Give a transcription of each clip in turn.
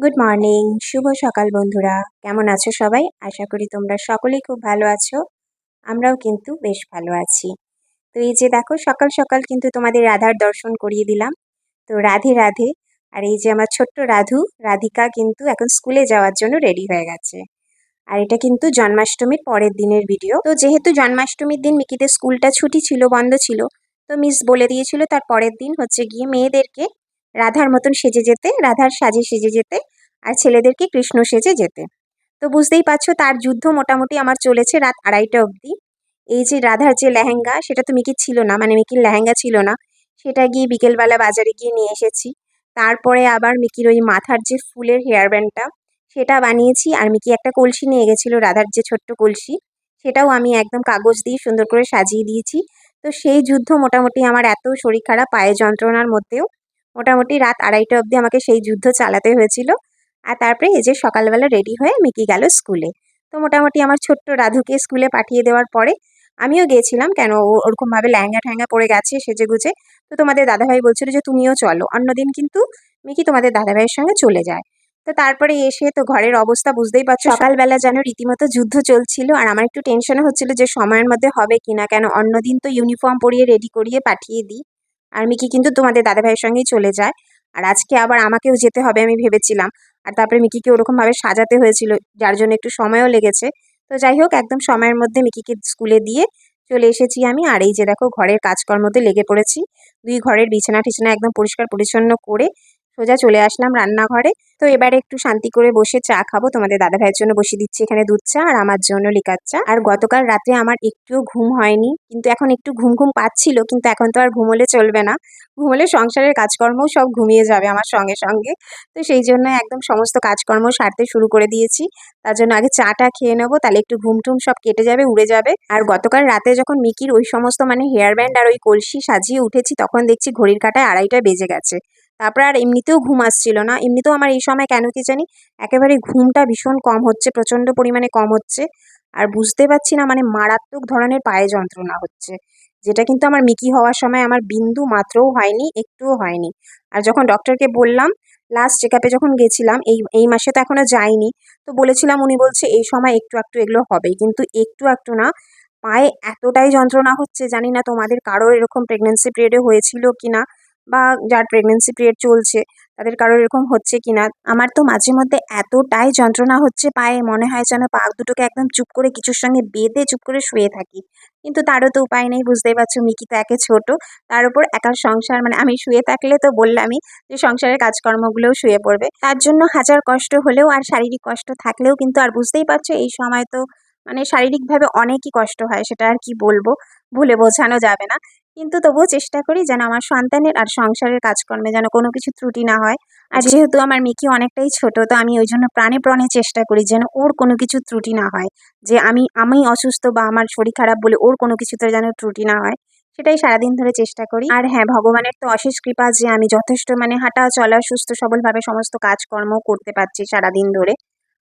Good morning শুভ সকাল, বন্ধুরা। কেমন আছো সবাই? আশা করি তোমরা সকলেই খুব ভালো আছো। আমরাও কিন্তু বেশ ভালো আছি। তো এই যে দেখো, সকাল সকাল কিন্তু তোমাদের রাধার দর্শন করিয়ে দিলাম। তো রাধে রাধে। আর এই যে আমার ছোট্ট রাধু, রাধিকা কিন্তু এখন স্কুলে যাওয়ার জন্য রেডি হয়ে গেছে। আর এটা কিন্তু জন্মাষ্টমীর পরের দিনের ভিডিও তো যেহেতু জন্মাষ্টমীর দিন মিকিদের স্কুলটা ছুটি ছিল, বন্ধ ছিল, তো মিস বলে দিয়েছিল তার পরের দিন হচ্ছে গিয়ে মেয়েদেরকে রাধার মতন সেজে যেতে, রাধার সাজে সেজে যেতে আর ছেলেদেরকে কৃষ্ণ সেজে যেতে। তো বুঝতেই পারছ, তার যুদ্ধ মোটামুটি আমার চলেছে রাত আড়াইটা অবধি। এই যে রাধার যে লেহেঙ্গা, সেটা তো মিকির ছিল না মানে মিকির লেহেঙ্গা ছিল না। সেটা গিয়ে বিকেলবেলা বাজারে গিয়ে নিয়ে এসেছি। তারপরে আবার মিকির ওই মাথার যে ফুলের হেয়ার ব্যান্ডটা সেটা বানিয়েছি আর মিকি একটা কলসি নিয়ে গেছিল, রাধার যে ছোট্ট কলসি। সেটাও আমি একদম কাগজ দিয়ে সুন্দর করে সাজিয়ে দিয়েছি। তো সেই যুদ্ধ মোটামুটি আমার এত শরীর খারাপ, পায়ে যন্ত্রণার মধ্যেও মোটামুটি রাত আড়াইটা অবধি আমাকে সেই যুদ্ধ চালাতে হয়েছিল। আর তারপরে এই যে সকালবেলা রেডি হয়ে মিকি গেল স্কুলে তো মোটামুটি আমার ছোট্ট রাধুকে স্কুলে পাঠিয়ে দেওয়ার পরে আমিও গিয়েছিলাম কেন ও ওরকমভাবে ল্যাঙ্গা ঠ্যাঙ্গা পড়ে গেছে সেজে গুজে তো তোমাদের দাদাভাই বলছিল যে তুমিও চলো, অন্যদিন কিন্তু মিকি তোমাদের দাদাভাইয়ের সঙ্গে চলে যায়। তো তারপরে এসে তো ঘরের অবস্থা বুঝতেই পারছ, সকালবেলা যেন রীতিমতো যুদ্ধ চলছিল আর আমার একটু টেনশনও হচ্ছিল যে সময়ের মধ্যে হবে কিনা, কেন অন্যদিন তো ইউনিফর্ম পরিয়ে রেডি করিয়ে পাঠিয়ে দিই। আর মিকি কিন্তু তোমাদের দাদাভাইয়ের সঙ্গেই চলে যায়। আর আজকে আবার আমাকেও যেতে হবে আমি ভেবেছিলাম। আর তারপরে মিকিকে ওরকমভাবে সাজাতে হয়েছিল, যার জন্য একটু সময়ও লেগেছে। তো যাই হোক, একদম সময়ের মধ্যে মিকিকে স্কুলে দিয়ে চলে এসেছি আমি। আর এই যে দেখো, ঘরের কাজকর্মতে লেগে পড়েছি। দুই ঘরের বিছানা টিছানা একদম পরিষ্কার পরিচ্ছন্ন করে সোজা চলে আসলাম রান্নাঘরে। তো এবারে একটু শান্তি করে বসে চা খাব। তোমাদের দাদা ভাইয়ের জন্য বসিয়ে দিচ্ছি এখানে দুধ চা আর আমার জন্য লিকার চা। আর গতকাল রাতে আমার একটুও ঘুম হয়নি। কিন্তু এখন একটু ঘুম ঘুম পাচ্ছিল, কিন্তু এখন তো আর ঘুমোলে চলবে না। ঘুমোলে সংসারের কাজকর্মও সব ঘুমিয়ে যাবে আমার সঙ্গে সঙ্গে। তো সেই জন্য একদম সমস্ত কাজকর্ম সারতে শুরু করে দিয়েছি। তার জন্য আগে চাটা খেয়ে নেব, তাহলে একটু ঘুম টুম সব কেটে যাবে, উড়ে যাবে। আর গতকাল রাতে যখন মিকির ওই সমস্ত মানে হেয়ার ব্যান্ড আর ওই কলসি সাজিয়ে উঠেছি, তখন দেখছি ঘড়ির কাটায় আড়াইটা বেজে গেছে। তারপর আর এমনিতেও ঘুম আসছিল না। এমনিতেও আমার এই সময় কেন কি জানি একেবারে ঘুমটা ভীষণ কম হচ্ছে, প্রচণ্ড পরিমাণে কম হচ্ছে। আর বুঝতে পারছি না মানে মারাত্মক ধরনের পায়ে যন্ত্রণা হচ্ছে, যেটা কিন্তু আমার মিকি হওয়ার সময় আমার বিন্দু মাত্রও হয়নি, একটুও হয়নি। আর যখন ডক্টরকে বললাম লাস্ট চেক আপে যখন গেছিলাম, এই এই মাসে তো এখনও যাইনি, তো বলেছিলাম উনি বলছে, এই সময় একটু একটু এগুলো হবেই। কিন্তু একটু একটু না, পায়ে এতটাই যন্ত্রণা হচ্ছে, জানি না তোমাদের কারোর এরকম প্রেগনেন্সি পিরিয়ডে হয়েছিল কি না বা যার প্রেগনেন্সি পিরিয়ড চলছে, তাদের কারোর এরকম হচ্ছে কি না আমার তো মাঝে মধ্যে এতটাই যন্ত্রণা হচ্ছে পায়ে মনে হয় যেন পা দুটোকে একদম চুপ করে কিছুর সঙ্গে বেঁধে চুপ করে শুয়ে থাকি। কিন্তু তারও তো উপায় নেই, বুঝতেই পারছ, মিকি তো একে ছোট। তার উপর একার সংসার মানে আমি শুয়ে থাকলে তো বললামই যে সংসারের কাজকর্মগুলোও শুয়ে পড়বে। তার জন্য হাজার কষ্ট হলেও আর শারীরিক কষ্ট থাকলেও কিন্তু আর বুঝতেই পারছ, এই সময় তো মানে শারীরিকভাবে অনেকই কষ্ট হয়, সেটা আর কি বলব? ভুলে বোঝানো যাবে না। কিন্তু তবুও চেষ্টা করি যেন আমার সন্তানের আর সংসারের কাজকর্মে যেন কোনো কিছু ত্রুটি না হয়। আর যেহেতু আমার মিকি অনেকটাই ছোট, তো আমি ওই জন্য প্রাণে প্রাণে চেষ্টা করি যেন ওর কোনো কিছু ত্রুটি না হয়। যে আমি আমি অসুস্থ বা আমার শরীর খারাপ বলে ওর কোনো কিছুতে যেন ত্রুটি না হয়, সেটাই সারাদিন ধরে চেষ্টা করি। আর হ্যাঁ ভগবানের তো অশেষ কৃপা যে আমি যথেষ্ট মানে হাঁটা, চলা, সুস্থ, সবলভাবে সমস্ত কাজকর্ম করতে পারছি সারাদিন ধরে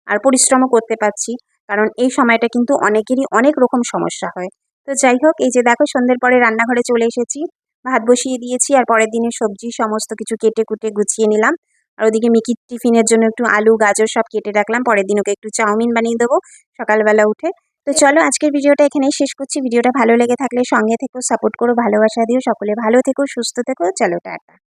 আর পরিশ্রমও করতে পারছি। কারণ এই সময়টা কিন্তু অনেকেরই অনেক রকম সমস্যা হয়। তো যাই হোক, এই যে দেখো সন্ধ্যের পরে রান্নাঘরে চলে এসেছি। ভাত বসিয়ে দিয়েছি আর পরের দিনের সবজি সমস্ত কিছু কেটে কুটে গুছিয়ে নিলাম। আর ওদিকে মিকির টিফিনের জন্য একটু আলু, গাজর সব কেটে রাখলাম। পরের দিন ওকে একটু চাউমিন বানিয়ে দেবো সকালবেলা উঠে। তো চলো আজকের ভিডিওটা এখানেই শেষ করছি। ভিডিওটা ভালো লেগে থাকলে সঙ্গে থেকো, সাপোর্ট করো, ভালোবাসা দিও। সকলে ভালো থেকো, সুস্থ থেকো। চলো, টাটা।